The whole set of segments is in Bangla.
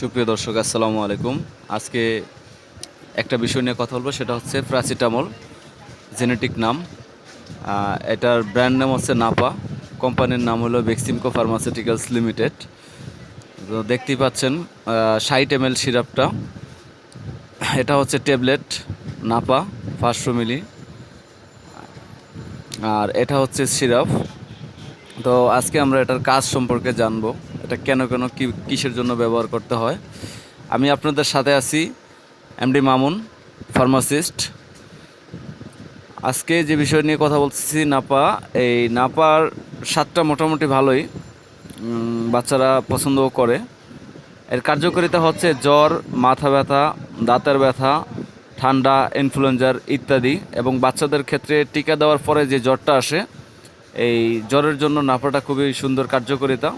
সুপ্রিয় দর্শক, আসসালামু আলাইকুম। আজকে একটা বিষয় নিয়ে কথা বলব, সেটা হচ্ছে প্রাসিটামল জেনেটিক নাম। এটার ব্র্যান্ড নাম হচ্ছে নাপা। কোম্পানির নাম হলো বেক্সিমকো ফার্মাসিউটিক্যালস লিমিটেড। তো দেখতেই পাচ্ছেন ষাট এম সিরাপটা। এটা হচ্ছে ট্যাবলেট নাপা, পাঁচশো মিলি। আর এটা হচ্ছে সিরাপ। তো আজকে আমরা এটার কাজ সম্পর্কে জানব, এটা কেন কেন কি কিসের জন্য ব্যবহার করতে হয়। আমি আপনাদের সাথে আছি এমডি মামুন, ফার্মাসিস্ট। আজকে যে বিষয় নিয়ে কথা বলতেছি নাপা, এই নাপার স্বাদটা মোটামুটি ভালোই বাচ্চারা পছন্দও করে। এর কার্যকারিতা হচ্ছে জ্বর, মাথা ব্যথা, দাঁতের ব্যথা, ঠান্ডা, ইনফ্লুয়েঞ্জার ইত্যাদি এবং বাচ্চাদের ক্ষেত্রে টিকা দেওয়ার পরে যে জ্বরটা আসে এই জ্বরের জন্য নাফাটা খুবই সুন্দর কার্যকারিতা।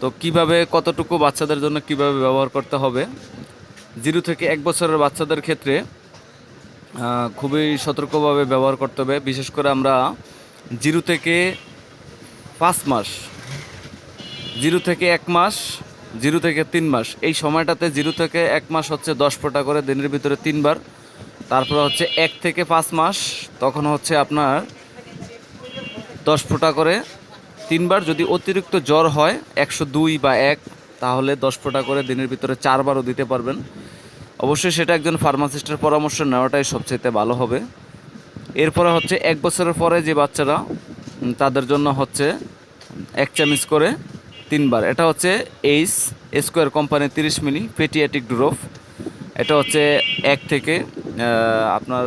তো কীভাবে, কতটুকু বাচ্চাদের জন্য কীভাবে ব্যবহার করতে হবে? জিরো থেকে এক বছরের বাচ্চাদের ক্ষেত্রে খুবই সতর্কভাবে ব্যবহার করতে হবে। বিশেষ করে আমরা জিরো থেকে পাঁচ মাস, জিরো থেকে এক মাস, জিরো থেকে তিন মাস, এই সময়টাতে জিরো থেকে এক মাস হচ্ছে দশ ফোঁটা করে, দিনের ভিতরে তিনবার। তারপরে হচ্ছে এক থেকে পাঁচ মাস, তখন হচ্ছে আপনার দশ ফোঁটা করে। তিনবার যদি অতিরিক্ত জ্বর হয়, একশো দুই বা এক, তাহলে দশ ফোঁটা করে দিনের ভিতরে চারবারও দিতে পারবেন। অবশ্যই সেটা একজন ফার্মাসিস্টের পরামর্শ নেওয়াটাই সবচেয়ে ভালো হবে। এরপরে হচ্ছে এক বছরের পরে যে বাচ্চারা তাদের জন্য হচ্ছে এক চামচ করে তিনবার। এটা হচ্ছে এইস স্কোয়ার কোম্পানির তিরিশ মিলি পেটিয়াটিক ড্রোফ। এটা হচ্ছে এক থেকে আপনার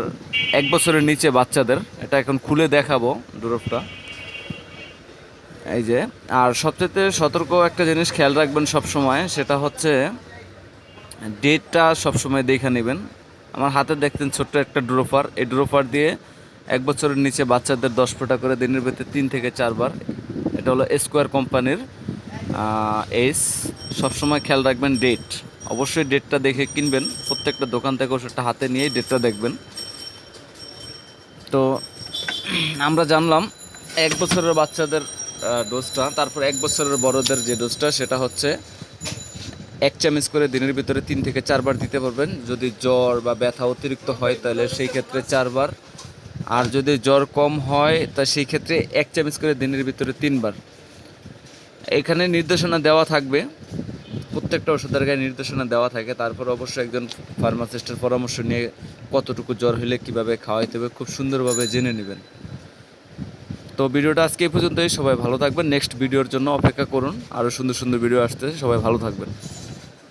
এক বছরের নিচে বাচ্চাদের। এটা এখন খুলে দেখাবো ড্রোফটা। এই যে, আর সবচেয়ে সতর্ক একটা জিনিস খেয়াল রাখবেন সব সময় সেটা হচ্ছে ডেটটা সবসময় দেখে নেবেন। আমার হাতে দেখতেন ছোট্ট একটা ড্রোফার, এই ড্রোফার দিয়ে এক বছরের নিচে বাচ্চাদের দশ ফোঁটা করে দিনের ভিতরে তিন থেকে চারবার। এটা হলো স্কোয়ার কোম্পানির এস সবসময় খেয়াল রাখবেন ডেট। অবশ্যই ডেটটা দেখে কিনবেন, প্রত্যেকটা দোকান থেকে ওষুধটা হাতে নিয়েই ডেটটা দেখবেন। তো, আমরা জানলাম এক বছরের বাচ্চাদের ডোজটা। তারপর এক বছরের বড়দের যে ডোজটা, সেটা হচ্ছে এক চামচ করে দিনের ভিতরে তিন থেকে চারবার দিতে পারবেন। যদি জ্বর বা ব্যথা অতিরিক্ত হয়, তাহলে সেই ক্ষেত্রে চারবার। আর যদি জ্বর কম হয়, তা সেই ক্ষেত্রে এক চামচ করে দিনের ভিতরে তিনবার। এখানে নির্দেশনা দেওয়া থাকবে। প্রত্যেকটা ওষুধের গায়ে নির্দেশনা দেওয়া থাকে। তারপর অবশ্যই একজন ফার্মাসিস্টের পরামর্শ নিয়ে কতটুকু জ্বর হলে কীভাবে খাওয়াইতে হবে, খুব সুন্দরভাবে জেনে নেবেন। তো ভিডিওটা আজকে এই পর্যন্তই। সবাই ভালো থাকবেন। নেক্সট ভিডিওর জন্য অপেক্ষা করুন। আরও সুন্দর সুন্দর ভিডিও আসতে সবাই ভালো থাকবেন।